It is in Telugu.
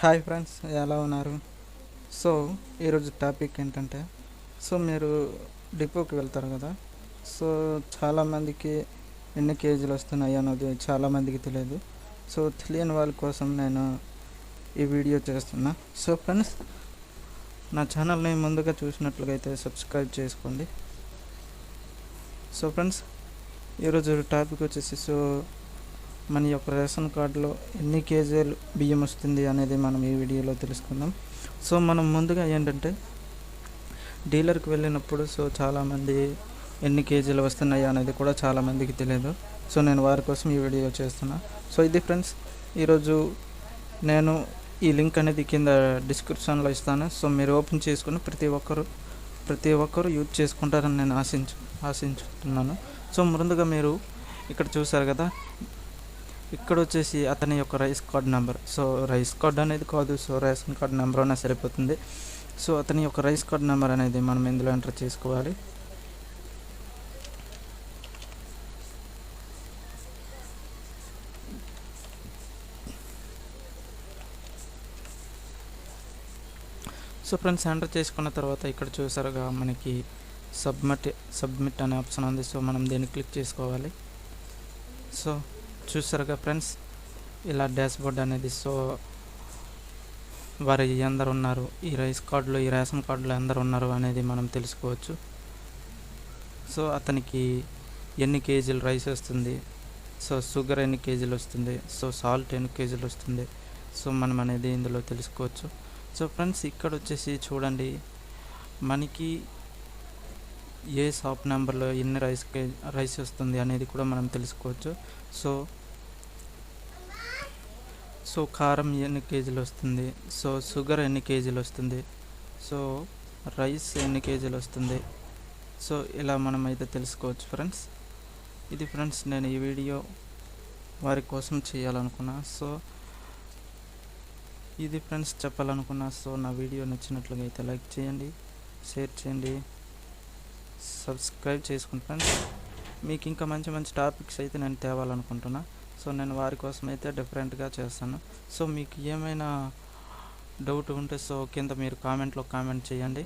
హాయ్ ఫ్రెండ్స్ ఎలా ఉన్నారు? సో ఈరోజు టాపిక్ ఏంటంటే సో మీరు డిపోకి వెళ్తారు కదా? సో చాలామందికి ఎన్ని కేజీలు వస్తున్నాయి అన్నది చాలామందికి తెలియదు. సో తెలియని వాళ్ళ కోసం నేను ఈ వీడియో చేస్తున్నా. సో ఫ్రెండ్స్ నా ఛానల్ని ముందుగా చూసినట్లుగా అయితే సబ్స్క్రైబ్ చేసుకోండి. సో ఫ్రెండ్స్ ఈరోజు టాపిక్ వచ్చేసి సో మన యొక్క రేషన్ కార్డులో ఎన్ని కేజీలు బియ్యం వస్తుంది అనేది మనం ఈ వీడియోలో తెలుసుకుందాం. సో మనం ముందుగా ఏంటంటే డీలర్కి వెళ్ళినప్పుడు సో చాలామంది ఎన్ని కేజీలు వస్తున్నాయి అనేది కూడా చాలామందికి తెలియదు. సో నేను వారి కోసం ఈ వీడియో చేస్తున్నా. సో ఇది ఫ్రెండ్స్ ఈరోజు నేను ఈ లింక్ అనేది కింద డిస్క్రిప్షన్లో ఇస్తాను. సో మీరు ఓపెన్ చేసుకుని ప్రతి ఒక్కరు ప్రతి ఒక్కరు యూజ్ చేసుకుంటారని నేను ఆశించు ఆశించుతున్నాను. సో ముందుగా మీరు ఇక్కడ చూసారు కదా ఇక్కడ వచ్చేసి అతని యొక్క rice card number. So rice card అనేది కాదు. సో రేషన్ కార్డ్ నెంబర్ అయినా సరిపోతుంది. సో అతని యొక్క రైస్ కార్డ్ నెంబర్ అనేది మనం ఇందులో ఎంటర్ చేసుకోవాలి. సో ఫ్రెండ్స్ ఎంటర్ చేసుకున్న తర్వాత ఇక్కడ చూసారుగా మనకి సబ్మిట్ సబ్మిట్ అనే ఆప్షన్ ఉంది. సో మనం దీన్ని క్లిక్ చేసుకోవాలి. సో చూసారుగా ఫ్రెండ్స్? ఇలా డాష్ బోర్డ్ అనేది సో వారు ఎందరు ఉన్నారు. ఈ రైస్ కార్డులో ఈ రేషన్ కార్డులో ఎందరు ఉన్నారు అనేది మనం తెలుసుకోవచ్చు. సో అతనికి ఎన్ని కేజీలు రైస్ వస్తుంది? సో షుగర్ ఎన్ని కేజీలు వస్తుంది? సో సాల్ట్ ఎన్ని కేజీలు వస్తుంది? సో మనం అనేది ఇందులో తెలుసుకోవచ్చు. సో ఫ్రెండ్స్ ఇక్కడ వచ్చేసి చూడండి. మనకి ఏ షాప్ నెంబర్లో ఎన్ని రైస్ రైస్ వస్తుంది అనేది కూడా మనం తెలుసుకోవచ్చు. సో సో కారం ఎన్ని కేజీలు వస్తుంది? సో షుగర్ ఎన్ని కేజీలు వస్తుంది? సో రైస్ ఎన్ని కేజీలు వస్తుంది? సో ఇలా మనం అయితే తెలుసుకోవచ్చు ఫ్రెండ్స్. ఇది ఫ్రెండ్స్ నేను ఈ వీడియో వారి కోసం చేయాలనుకున్నా. సో ఇది ఫ్రెండ్స్ చెప్పాలనుకున్నా సో నా వీడియో నచ్చినట్లుగా అయితే లైక్ చేయండి షేర్ చేయండి సబ్స్క్రైబ్ చేసుకోండి ఫ్రెండ్స్. మీకు ఇంకా మంచి మంచి టాపిక్స్ అయితే నేను తేవాలనుకుంటున్నా. సో నేను వారి కోసం అయితే డిఫరెంట్గా చేస్తాను సో మీకు ఏమైనా డౌట్ ఉంటే సో కింద మీరు కామెంట్లో కామెంట్ చేయండి